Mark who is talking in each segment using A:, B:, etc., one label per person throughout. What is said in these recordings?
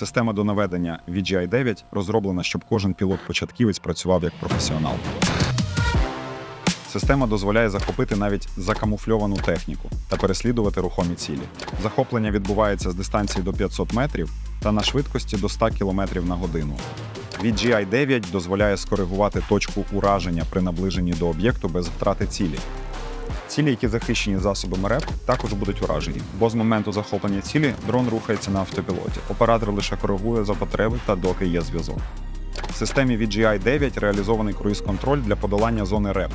A: Система до наведення VGI 9 розроблена, щоб кожен пілот-початківець працював як професіонал. Система дозволяє захопити навіть закамуфльовану техніку та переслідувати рухомі цілі. Захоплення відбувається з дистанції до 500 метрів та на швидкості до 100 км на годину. VGI 9 дозволяє скоригувати точку ураження при наближенні до об'єкту без втрати цілі. Цілі, які захищені засобами РЕП, також будуть уражені, бо з моменту захоплення цілі дрон рухається на автопілоті. Оператор лише коригує за потреби та доки є зв'язок. В системі VGI 9 реалізований круїз-контроль для подолання зони РЕП.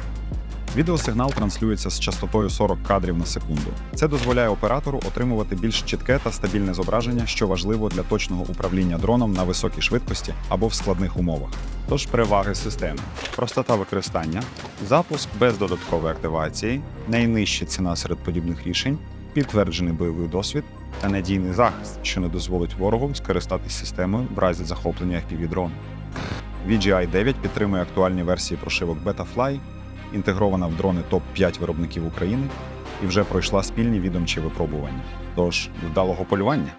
A: Відеосигнал транслюється з частотою 40 кадрів на секунду. Це дозволяє оператору отримувати більш чітке та стабільне зображення, що важливо для точного управління дроном на високій швидкості або в складних умовах. Тож переваги системи: простота використання, запуск без додаткової активації, найнижча ціна серед подібних рішень, підтверджений бойовий досвід та надійний захист, що не дозволить ворогу скористатись системою в разі захоплення fpv дрону. VGI 9 підтримує актуальні версії прошивок Betafly, інтегрована в дрони топ-5 виробників України і вже пройшла спільні відомчі випробування. Тож, вдалого полювання!